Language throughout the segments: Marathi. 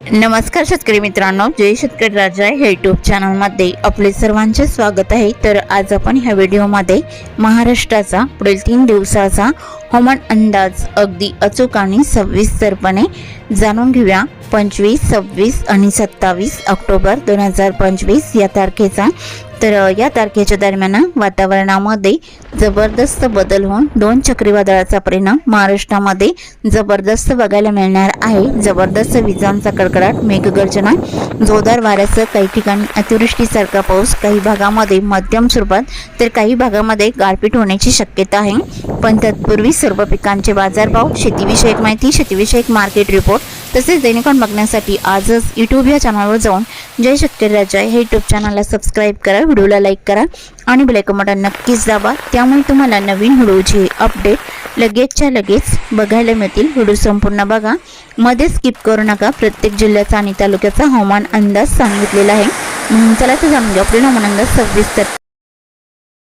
नमस्कार शेतकरी मित्रांनो जय शेतकरी राजा हे यूट्यूब चॅनलमध्ये आपले सर्वांचे स्वागत आहे. तर आज आपण ह्या व्हिडिओमध्ये महाराष्ट्राचा पुढील तीन दिवसाचा हवामान अंदाज अगदी अचूक आणि सविस्तरपणे जाणून घेऊया. पंचवीस सव्वीस आणि सत्तावीस ऑक्टोबर दोन हजार पंचवीस या तारखेचा तर या तारखेच्या दरम्यान वातावरणामध्ये जबरदस्त बदल होऊन दोन चक्रीवादळाचा परिणाम महाराष्ट्रामध्ये जबरदस्त बघायला मिळणार आहे. जबरदस्त विजांचा कडकडाट मेघगर्जना जोरदार वाऱ्यासह काही ठिकाणी अतिवृष्टीसारखा पाऊस काही भागामध्ये मध्यम स्वरूपात तर काही भागामध्ये गारपीट होण्याची शक्यता आहे. पण तत्पूर्वी सर्व पिकांचे बाजारभाव शेतीविषयक माहिती शेतीविषयक मार्केट रिपोर्ट तसेच दैनिकॉन बघण्यासाठी आजच यूट्यूब या चॅनलवर जाऊन जय शेतकरी राजा हे यूट्यूब चॅनलला सबस्क्राईब करा व्हिडिओला लाईक करा आणि बेलायकन बटन नक्कीच दाबा. त्यामुळे तुम्हाला नवीन व्हिडिओचे अपडेट लगेचच्या लगेच बघायला मिळतील. व्हिडिओ संपूर्ण बघा. मध्ये स्किप करू नका. प्रत्येक जिल्ह्याचा आणि तालुक्याचा हवामान अंदाज सांगितलेला आहे. म्हणून चला तर जाणून घ्या आपले हवामान अंदाज सविस्तर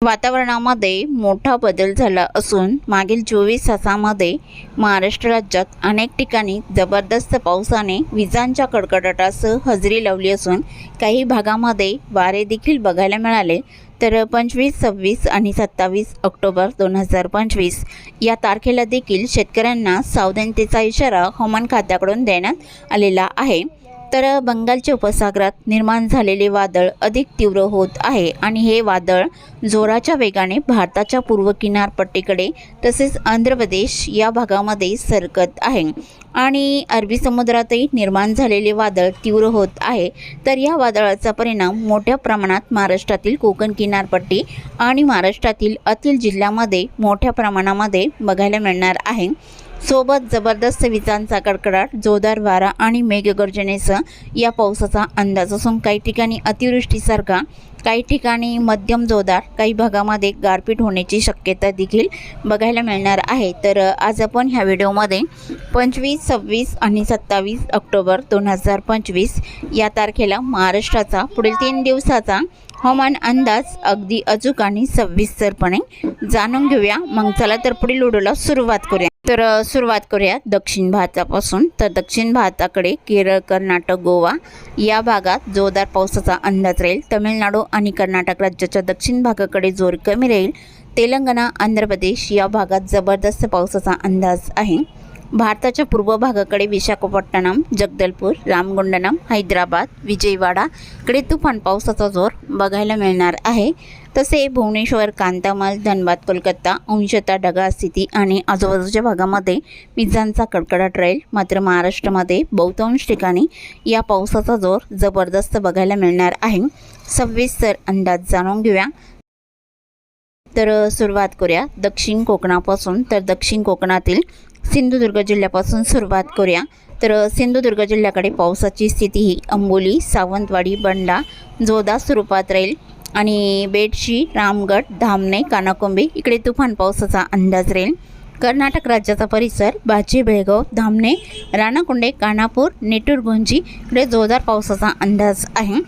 वातावरणामध्ये मोठा बदल झाला असून मागील चोवीस तासामध्ये महाराष्ट्र राज्यात अनेक ठिकाणी जबरदस्त पावसाने विजांच्या कडकडाटासह हजेरी लावली असून काही भागामध्ये वारे देखील बघायला मिळाले. तर पंचवीस सव्वीस आणि सत्तावीस ऑक्टोबर दोन हजार पंचवीस या तारखेला देखील शेतकऱ्यांना सावधानतेचा इशारा हवामान खात्याकडून देण्यात आलेला आहे. तर बंगालच्या उपसागरात निर्माण झालेले वादळ अधिक तीव्र होत आहे आणि हे वादळ जोराच्या वेगाने भारताच्या पूर्व किनारपट्टीकडे तसेच आंध्र प्रदेश या भागामध्ये सरकत आहे. आणि अरबी समुद्रातही निर्माण झालेले वादळ तीव्र होत आहे. तर या वादळाचा परिणाम मोठ्या प्रमाणात महाराष्ट्रातील कोकण किनारपट्टी आणि महाराष्ट्रातील अतील जिल्ह्यामध्ये मोठ्या प्रमाणामध्ये बघायला मिळणार आहे. सोबत जबरदस्त विजांचा कडकडाट जोरदार वारा आणि मेघगर्जनेसह या पावसाचा अंदाज असून काही ठिकाणी अतिवृष्टीसारखा काही ठिकाणी मध्यम जोरदार काही भागामध्ये गारपीट होण्याची शक्यता देखील बघायला मिळणार आहे. तर आज आपण ह्या व्हिडिओमध्ये पंचवीस सव्वीस आणि सत्तावीस ऑक्टोबर दोन हजार पंचवीस या तारखेला महाराष्ट्राचा पुढील तीन दिवसाचा हवामान अंदाज अगदी अचूक आणि सविस्तरपणे जाणून घेऊया. मग चला तर पुढील व्हिडिओला सुरुवात करूया. तर सुरुवात करूया दक्षिण भारतापासून. तर दक्षिण भारताकडे केरळ कर्नाटक गोवा या भागात जोरदार पावसाचा अंदाज राहील. तमिळनाडू आणि कर्नाटक राज्याच्या दक्षिण भागाकडे जोर कमी राहील. तेलंगणा आंध्र प्रदेश या भागात जबरदस्त पावसाचा अंदाज आहे. भारताच्या पूर्व भागाकडे विशाखापट्टणम जगदलपूर रामगुंडनम हैदराबाद विजयवाडाकडे तुफान पावसाचा जोर बघायला मिळणार आहे. तसे भुवनेश्वर कांतामाल धनबाद कोलकाता अंशता ढगाळ स्थिती आणि आजूबाजूच्या भागामध्ये विजांचा कडकडाट राहील. मात्र महाराष्ट्रामध्ये बहुतांश ठिकाणी या पावसाचा जोर जबरदस्त बघायला मिळणार आहे. सविस्तर अंदाज जाणून घेऊया. तर सुरुवात करूया. दक्षिण कोकणापासून तर दक्षिण कोकणातील सिंधुदुर्ग जिल्ह्यापासून सुरुवात करूया. तर सिंधुदुर्ग जिल्ह्याकडे पावसाची स्थिती ही अंबोली सावंतवाडी बंडा जोदा स्वरूपात राहील. आणि बेडशी रामगड धामणे कानाकोंबे इकडे तुफान पावसाचा अंदाज राहील कर्नाटक राज्याचा परिसर बाची बेळगाव धामणे राणाकुंडे कानापूर नेटूरगुंजी इकडे जोरदार पावसाचा अंदाज आहे.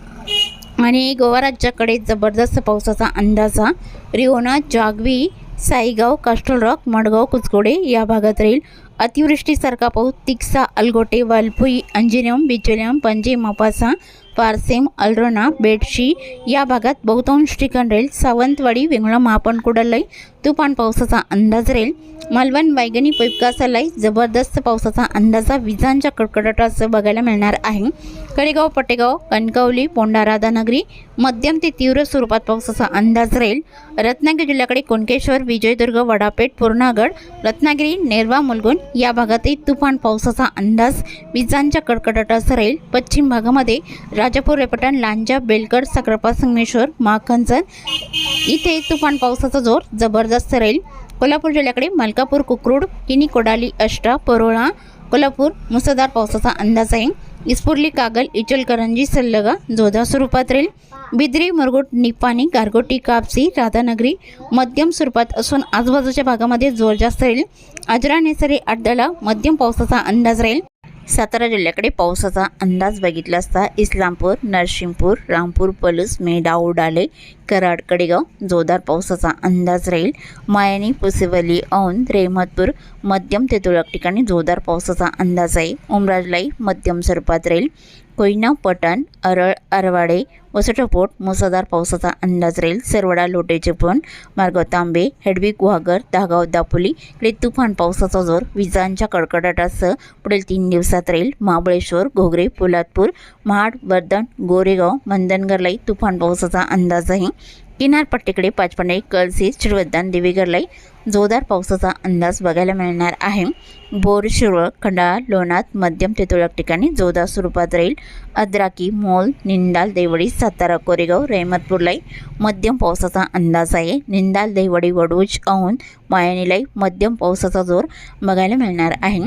आणि गोवा राज्याकडे जबरदस्त पावसाचा अंदाज हा. रिओना जागवी साईगाव कास्टल रॉक मडगाव कुचगोडे या भागात राहील. अतिवृष्टीसारखा पाऊस तिक्सा अलगोटे वालपुई अंजिनियम बिचोलियम पणजी मपासा पारसेम अल्रोना बेडशी या भागात बहुतांश ठिकाण राहील सावंतवाडी वेंगुळा महापण तुफान पावसाचा अंदाज राहील. मालवण बैगणी पैपकासालाई जबरदस्त पावसाचा अंदाजा विजांच्या कडकडाटासह बघायला मिळणार आहे. कडेगाव पटेगाव कणकवली पोंडा राधानगरी मध्यम ते तीव्र स्वरूपात पावसाचा अंदाज राहील. रत्नागिरी जिल्ह्याकडे कुणकेश्वर विजयदुर्ग वडापेठ पूर्णागड रत्नागिरी नेरवा मुलगुण या भागातही तुफान पावसाचा अंदाज विजांच्या कडकडाटासह राहील. पश्चिम भागामध्ये राजापूर रेपटण लांजा बेलगड साखरपा संगमेश्वर माखंजन इथे तुफान पावसाचा जोर जबरदस्त राहील. कोल्हापूर जिल्ह्याकडे मलकापूर कुकरूड किनी कोडाली अष्टा परोळा कोल्हापूर मुसळधार पावसाचा अंदाज आहे. इस्पुर्ली कागल इचलकरंजी सल्लगा जोधा स्वरूपात राहील. बिद्री मरगोट निपाणी गारगोटी कापसी राधानगरी मध्यम स्वरूपात असून आजूबाजूच्या भागामध्ये जोर जास्त राहील आजरा नेसरी अड्डाला मध्यम पावसाचा अंदाज राहील. सातारा जिल्ह्याकडे पावसाचा अंदाज बघितला असता इस्लामपूर नरसिंगपूर रामपूर पलूस मेढा उडाले कराड कडेगाव जोरदार पावसाचा अंदाज राहील. मायानी पुसेवली औन रेहमतपूर मध्यम ते तुरळक ठिकाणी जोरदार पावसाचा अंदाज आहे. उमराजलाई मध्यम स्वरूपात राहील. कोयना पटण अरळ आरवाडे वसटपोट मुसळधार पावसाचा अंदाज राहील सरवडा लोटे पण मार्ग तांबे हेडवी गुहागर दहागाव दापोली इकडे तुफान पावसाचा जोर विजांच्या कडकडाटासह पुढील तीन दिवसात राहील महाबळेश्वर घोगरे पोलादपूर महाड वर्धन गोरेगाव मंदनगरलाही तुफान पावसाचा अंदाज आहे. किनारपट्टीकडे पाचपणे कळसी श्रीवर्धन देवीगरलाई जोरदार पावसाचा अंदाज बघायला मिळणार आहे. बोर शिरवळ खंडाळा लोणात मध्यम ते तुरळक ठिकाणी जोरदार स्वरूपात राहील. अद्राकी मोल निंदाल देवडी सातारा कोरेगाव रेहमतपूरलाई मध्यम पावसाचा अंदाज आहे. निंदाल देवडी वडूज औंध मायानीलाई मध्यम पावसाचा जोर बघायला मिळणार आहे.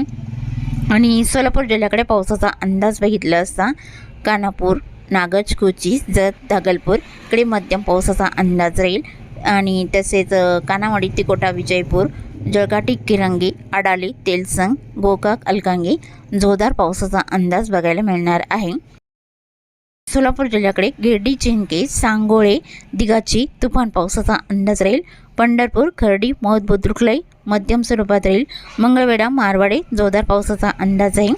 आणि सोलापूर जिल्ह्याकडे पावसाचा अंदाज बघितला असता कानापूर नागज जत दागलपूर इकडे मध्यम पावसाचा अंदाज राहील. आणि तसेच कानावाडी तिकोटा विजयपूर जळगाटी किरंगी अडाली तेलसंग गोकाक अलकांगी जोरदार पावसाचा अंदाज बघायला मिळणार आहे. सोलापूर जिल्ह्याकडे गिरडी चिंके सांगोळे दिगाची तुफान पावसाचा अंदाज राहील. पंढरपूर खर्डी मौत बुद्रुकलाई मध्यम स्वरूपात राहील. मंगळवेढा मारवाडे जोरदार पावसाचा अंदाज आहे.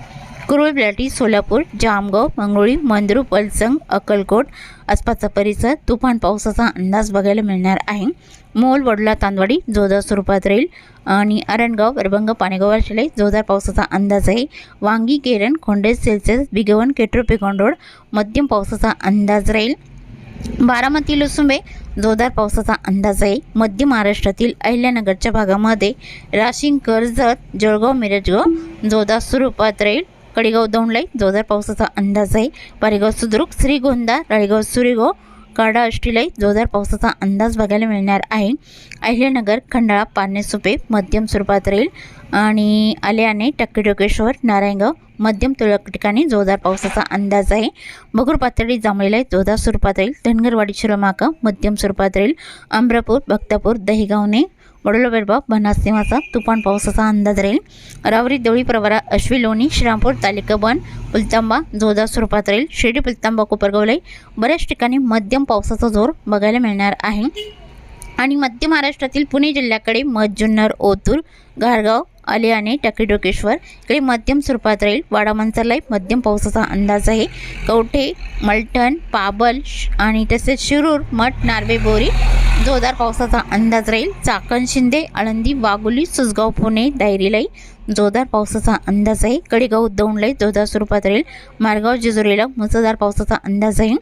कुरुळब्लाटी सोलापूर जामगाव मंगळुळी मंद्रुप पलसंग अक्कलकोट आसपासचा परिसर तुफान पावसाचा अंदाज बघायला मिळणार आहे. मोल वडला तांदवाडी जोरदार स्वरूपात राहील. आणि अरणगाव वरभंग पाणेगाव वाशिलाई जोरदार पावसाचा अंदाज आहे. वांगी केरण खोंडेस सेल्सेस बिगवन केट्रो पेकॉन मध्यम पावसाचा अंदाज राहील. बारामती लुसुंबे जोरदार पावसाचा अंदाज आहे. मध्य महाराष्ट्रातील अहिल्यानगरच्या भागामध्ये राशिंग कर्जत जळगाव मिरजगाव जोरदार स्वरूपात राहील. कडेगाव दोंडलाई जोरदार पावसाचा अंदाज आहे पारेगाव सुद्रुक श्रीगोंदा राळेगाव सुरेगाव काडा अष्टीलाई जोरदार पावसाचा अंदाज बघायला मिळणार आहे अहिल्यानगर खंडाळा पारनेसुपे मध्यम स्वरूपात राहील आणि आल्याने टक्केटोकेश्वर नारायणगाव मध्यम तुरळक ठिकाणी जोरदार पावसाचा अंदाज आहे बगूर पातळी जांभळीला जोरदार स्वरूपात राहील धनगरवाडी शिरोमाका मध्यम स्वरूपात राहील अमरापूर भक्तापूर दहिगावने वडोला बेरबा बनास तुफान पावसाचा अंदाज राहील. रावरी देवळी प्रवरा अश्वी लोणी श्रीरामपूर तालिका बन पुलतांबा जोरदार स्वरूपात राहील. शिर्डी पुलतांबा कोपरगावलाई बऱ्याच ठिकाणी मध्यम पावसाचा जोर बघायला मिळणार आहे. आणि मध्य महाराष्ट्रातील पुणे जिल्ह्याकडे मध जुन्नर ओतूर घारगाव आलियाने टकीडोकेश्वर इकडे मध्यम स्वरूपात राहील. वाडामंचा लाईफ मध्यम पावसाचा अंदाज आहे. कवठे मलठण पाबल श- आणि तसेच शिरूर मठ नार्वे बोरी जोरदार पावसाचा अंदाज राहील. चाकण शिंदे आळंदी वाघोली सुसगाव पुणे दायरीलाई जोरदार पावसाचा अंदाज आहे कडेगाव दौंडलाई जोरदार स्वरूपात राहील. मारगाव जेजुरीला मुसळधार पावसाचा अंदाज आहे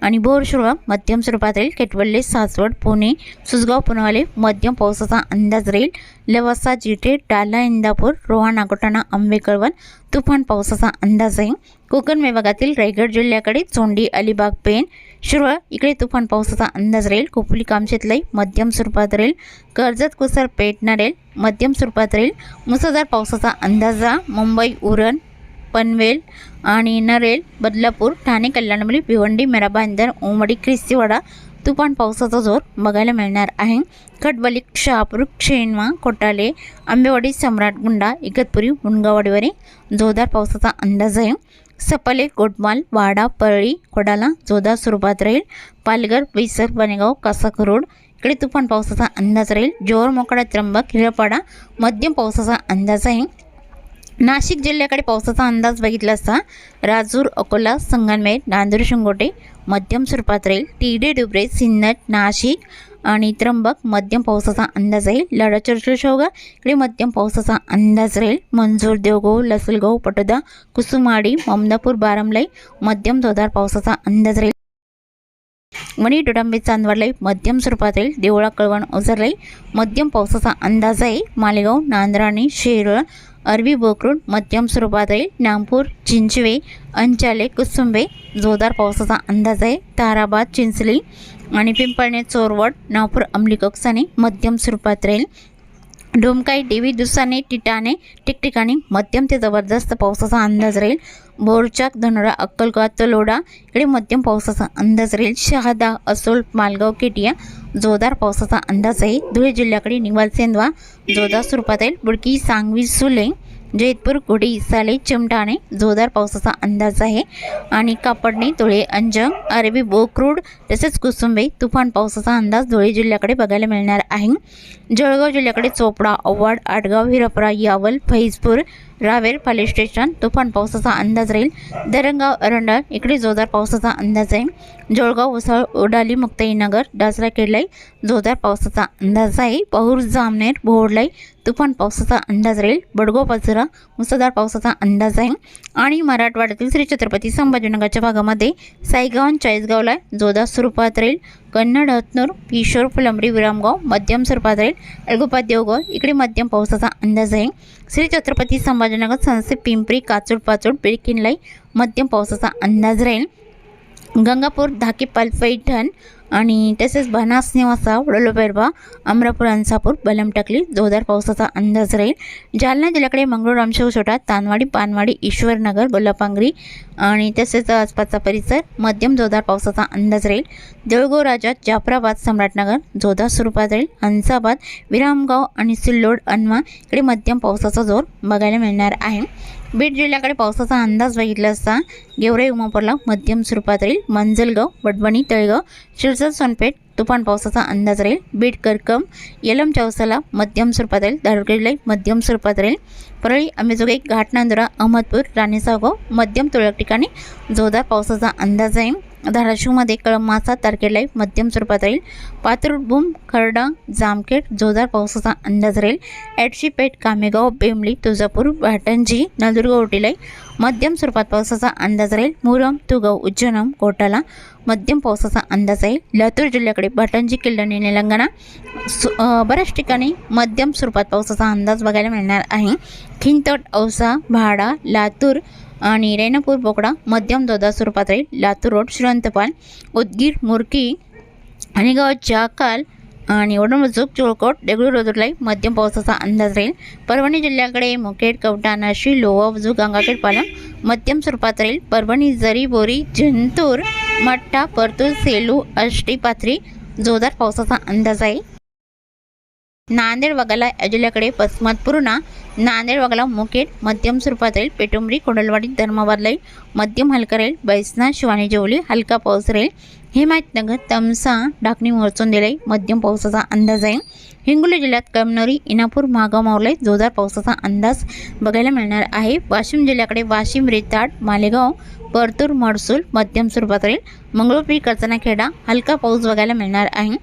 आणि बोर मध्यम स्वरूपात राहील. केटवल्ले सासवड पुणे सुसगाव पुनावाले मध्यम पावसाचा अंदाज राहील. लवासा जिटे डाला इंदापूर रोहा नागोटाणा आंबेकळवण तुफान पावसाचा अंदाज आहे कोकण विभागातील रायगड जिल्ह्याकडे चोंडी अलिबाग पेन शिरवळ इकडे तुफान पावसाचा अंदाज राहील. खोपोली कामशेतलाई मध्यम स्वरूपात राहील. कर्जत कुसर पेटणार नरेल मध्यम स्वरूपात राहील. मुसळधार पावसाचा अंदाजा मुंबई उरण पनवेल आणि नरेल बदलापूर ठाणे कल्याणमली भिवंडी मेराबा इंदर उमडी ख्रिस्तीवाडा तुफान पावसाचा जोर बघायला मिळणार आहे. खटबली शहापूर क्षेणवा कोटाले आंबेवाडी सम्राट गुंडा इगतपुरी मुनगावाडीवरे जोरदार पावसाचा अंदाज आहे. सपले गोटमाल वाडा परळी कोडाला जोरदार स्वरूपात राहील. पालघर विसर बनेगाव कासाखरोड इकडे तुफान पावसाचा अंदाज राहील. जोर मोकडा त्र्यंबक हिरपाडा मध्यम पावसाचा अंदाज आहे. नाशिक जिल्ह्याकडे पावसाचा अंदाज बघितला असता राजूर अकोला संगनमेर नांदूर शिंगोटे मध्यम स्वरूपात राहील. टिडे डुबरे सिन्नर नाशिक आणि त्र्यंबक मध्यम पावसाचा अंदाज आहे लढा चर्चल इकडे मध्यम पावसाचा अंदाज राहील. मंजूर देवगाव लसलगाव पटोदा कुसुमाडी ममदापूर बारामलाई मध्यम जोरदार पावसाचा अंदाज राहील. मणी डोडांबे चांदवडलाई मध्यम स्वरूपात राहील. देवळा कळवण ओझरलाई मध्यम पावसाचा अंदाज आहे. मालेगाव नांद्राणी शेरळ अरबी बोकरूड मध्यम स्वरूपात राहील नामपूर चिंचवे अंचाले कुसुंबे जोरदार पावसाचा अंदाज आहे. ताराबाद चिंचली आणि पिंपळणे चोरवड नागपूर अंमली कक्साने मध्यम स्वरूपात राहील. डोमकाई देवी दुसाने टिटाने ठिकठिकाणी मध्यम ते जबरदस्त पावसाचा अंदाज राहील. बोरचाक धनोडा अक्कलगाव तलोडा इकडे मध्यम पावसाचा अंदाज राहील. शहादा असोल मालगाव केटिया जोरदार पावसाचा अंदाज आहे. धुळे जिल्ह्याकडे निवाल सेंदवा जोरदार स्वरूपात येईल बुडकी सांगवी सुले जैतपूर गुढी साले चिमटाणे जोरदार पावसाचा अंदाज आहे. आणि कापडणे धुळे अंजम अरबी बोक्रूड तसेच कुसुंबे तुफान पावसाचा अंदाज धुळे जिल्ह्याकडे बघायला मिळणार आहे. जळगाव जिल्ह्याकडे चोपडा अव्वाड आडगाव हिरपरा यावल फैजपूर रावेर पाले स्टेशन तुफान पावसाचा अंदाज राहील. दरंगाव अरंडा इकडे जोरदार पावसाचा अंदाज आहे. जळगाव उसाळ ओडाली मुक्ताईनगर डासरा केडलाई जोरदार पावसाचा अंदाज आहे. पहूर जामनेर भोवडलाई तुफान पावसाचा अंदाज राहील. बडगो पाचोरा मुसळधार पावसाचा अंदाज आहे. आणि मराठवाड्यातील श्री छत्रपती संभाजीनगरच्या भागामध्ये साईगाव आणि चाळीसगावला जोरदार स्वरूपात राहील. कन्नड हतनूर किशोर फुलंबरी विरामगाव मध्यम स्वरूपात राहील एळगोपा देवगाव इकडे मध्यम पावसाचा अंदाज आहे. श्री छत्रपती संभाजीनगर सनसे पिंपरी काचोड पाचोड बिळकिनलाई मध्यम पावसाचा अंदाज राहील. गंगापूर धाकेपाल पालपैठण आणि तसेच बनास निवासा वडलोपेरबा अमरापूर अंसापूर बलमटकली जोरदार पावसाचा अंदाज राहील. जालना जिल्ह्याकडे मंगळूर रामशेवसोटा तानवाडी पानवाडी ईश्वरनगर गोलापांगरी आणि तसेच आसपासचा परिसर मध्यम जोरदार पावसाचा अंदाज राहील. देऊळगाव राजा जाफराबाद सम्राटनगर जोरदार स्वरूपात राहील. हंसाबाद विरामगाव आणि सिल्लोड अनवा इकडे मध्यम पावसाचा जोर बघायला मिळणार आहे. बीड जिल्ह्याकडे पावसाचा अंदाज बघितला असता गेवराई उमापूरला मध्यम स्वरूपात राहील मंजलगाव वडवणी तळगाव शिरसर सोनपेठ तुफान पावसाचा अंदाज राहील. बीड करकम येलम चौसाला मध्यम स्वरूपात राहील. दारुगडलाई मध्यम स्वरूपात राहील. परळी अंबेजोगाई घाटनांदुरा अहमदपूर राणेसागाव मध्यम तुरळक ठिकाणी जोरदार पावसाचा अंदाज आहे. धाराशिवमध्ये कळमासा तारखेला मध्यम स्वरूपात राहील. पातुरभूम खरडा जामखेड जोरदार पावसाचा अंदाज राहील. ॲडशीपेठ कामेगाव बेंबली तुळजापूर भाटंजी नंदुर्ग ओटीलाई मध्यम स्वरूपात पावसाचा अंदाज राहील. मुरम तुगाव उज्जैनम कोटाला मध्यम पावसाचा अंदाज आहे लातूर जिल्ह्याकडे भटंजी किल्ल्याने निलंगणा. सु बऱ्याच ठिकाणी मध्यम स्वरूपात पावसाचा अंदाज बघायला मिळणार आहे. खिंतट औसा भाडा लातूर आणि रेणापूर बोकडा मध्यम दोदा स्वरूपात राहील लातूर रोड श्रीवंतपाल उदगीर मुरकी आणि गाव चाकाल आणि ओडमजूक चोळकोट देगलूर रोदुर्लाई मध्यम पावसाचा अंदाज राहील. परभणी जिल्ह्याकडे मुखेड कवटा नाशी लोहा गंगाखेड पालम मध्यम स्वरूपात राहील परभणी जरी बोरी जंतूर मठ्ठा परतूर सेलू आष्टी पाथरी जोरदार पावसाचा अंदाज आहे. नांदेड वगळा या जिल्ह्याकडे पश्चिमात पूर्णा नांदेड वगळा मुखेड मध्यम स्वरूपात राहील पेटुंबरी कोंडलवाडी धर्माबादलाई मध्यम हलका राहील बैसना शिवानी जेवली हलका पाऊस राहील हिमायतनगर तमसा डाकणी वरचून दिलाय मध्यम पावसाचा अंदाज आहे. हिंगोली जिल्ह्यात कमनोरी इनापूर मागाव मावलाई जोरदार पावसाचा अंदाज बघायला मिळणार आहे. वाशिम जिल्ह्याकडे वाशिम रेताड मालेगाव परतूर मडसूल मध्यम स्वरूपात राहील मंगळूरपी करचनाखेडा हलका पाऊस बघायला मिळणार आहे.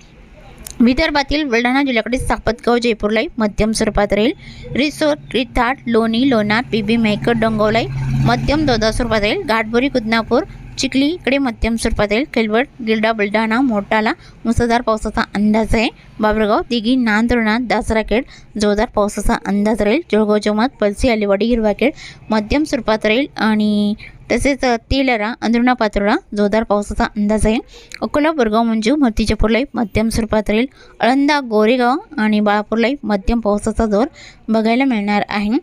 विदर्भातील बुलढाणा जिल्ह्याकडे सापतगाव जयपूरलाई मध्यम स्वरूपात राहील. रिसोर रिथाट लोणी लोणार पिबी मेकर डोंगवलाई मध्यम दोदा स्वरूपात राहील. घाटबोरी कुदनापूर चिखलीकडे मध्यम स्वरूपात राहील. केलवड गिरडा बुलढाणा मोटाला मुसळधार पावसाचा अंदाज आहे. बाबरगाव दिघी नांदुर्णा दासराखेड जोरदार पावसाचा अंदाज राहील. जळगाव जमात पलसी अलिवाडी हिरवाखेड मध्यम स्वरूपात राहील. आणि तसेच तेलरा अंदरुणा पातोळा जोरदार पावसाचा अंदाज आहे. अकोला बोरगाव मंजू मूर्तिजापूरलाई मध्यम स्वरूपात राहील अळंदा गोरेगाव आणि बाळापूरलाही मध्यम पावसाचा जोर बघायला मिळणार आहे.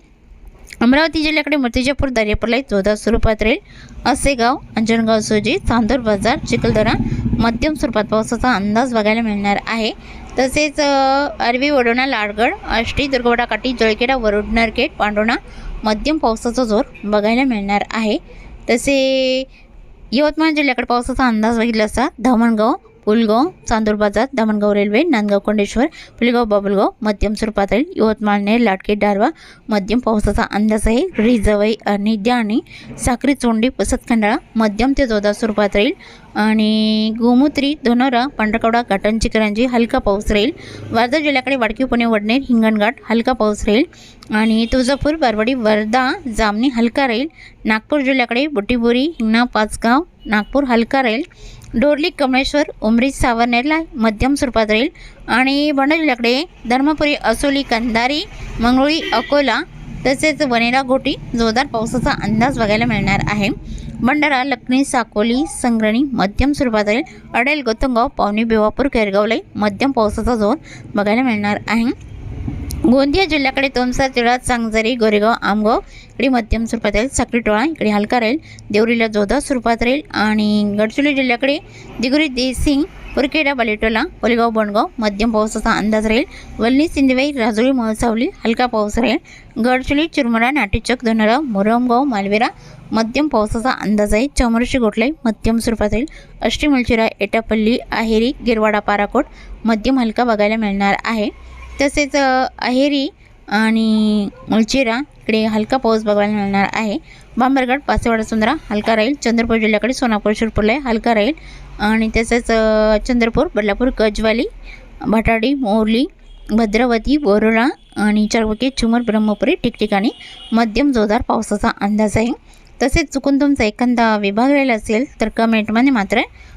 अमरावती जिल्ह्याकडे मूर्तिजापूर दर्यापूरलाही जोरदार स्वरूपात राहील असेगाव अंजनगाव सोजी चांदूर बाजार चिखलदरा मध्यम स्वरूपात पावसाचा अंदाज बघायला मिळणार आहे. तसेच अरबी वडोणा लाडगड आष्टी दुर्गवडा काठी जळखेडा वरुड नरखेड पांडोणा मध्यम पावसाचा जोर बघायला मिळणार आहे. तसे यवतमाळ जिल्ह्याकडे पावसाचा अंदाज बघितला असता धामणगाव पुलगाव चांदूर बाजार धामणगाव रेल्वे नांदगाव कोंडेश्वर पुलगाव बाबुलगाव मध्यम स्वरूपात राहील यवतमाळ नेर लाटके डारवा मध्यम पावसाचा अंदाज आहे रिजवई आणि आणि साखरी चोंडी पसतखंडाळा मध्यम ते जोरदार स्वरूपात राहील आणि गोमूत्री धनोरा पांढरकवडा घाटण चिकरांजी हलका पाऊस राहील. वर्धा जिल्ह्याकडे वाडकी पुणे वडनेर हिंगणघाट हलका पाऊस राहील. आणि तुळजापूर बारवाडी वर्धा जामणी हलका राहील. नागपूर जिल्ह्याकडे बुटीबोरी हिंगणा पाचगाव नागपूर हलका राहील. डोरली कमळेश्वर उमरी सावरनेरला मध्यम स्वरूपात राहील. आणि बुलढाणा धर्मपुरी असोली कंधारी मंगळुळी अकोला तसेच वनेरा गोटी जोरदार पावसाचा अंदाज बघायला मिळणार आहे. भंडारा लखनी साकोली संग्रणी मध्यम स्वरूपात राहील. अडेल गौतमगाव पावनी बेवापूर केरगावलाई मध्यम पावसाचा जोर बघायला मिळणार आहे. गोंदिया जिल्ह्याकडे तोमसा तिळा चांगजरी गोरेगाव आमगाव इकडे मध्यम स्वरूपात राहील साखरी टोळा इकडे हलका राहील देवरीला जोधा स्वरूपात राहील आणि गडचिरोली जिल्ह्याकडे दिगुरी देसिंग उरखेडा बालेटोला पोलेगाव बोंडगाव मध्यम पावसाचा अंदाज राहील वल्ली सिंधवाई राजुरी मळसावली हलका पाऊस राहील गडचिरोली चिरमुरा नाटेचक धनरा मोरमगाव मालवेरा मध्यम पावसाचा अंदाज आहे चौमरशी गोटलाई मध्यम स्वरूपात राहील अष्टीमलचिरा एटापल्ली आहेरी गिरवाडा पाराकोट मध्यम हलका बघायला मिळणार आहे. तसेच अहेरी आणि उलचेरा इकडे हलका पाऊस बघायला मिळणार आहे. भांबरगड पाचवाडा सुंदरा हलका राहील. चंद्रपूर जिल्ह्याकडे सोनापूर शिरपूरला हलका राहील. आणि तसेच चंद्रपूर बदलापूर गजवाली भटाडी मोरली भद्रावती बोरोळा आणि चारवकी चुमर ब्रह्मपुरी ठिकठिकाणी मध्यम जोरदार पावसाचा अंदाज आहे. तसेच चुकून तुमचा एखादा विभाग राहिला असेल तर कमेंटमध्ये मात्र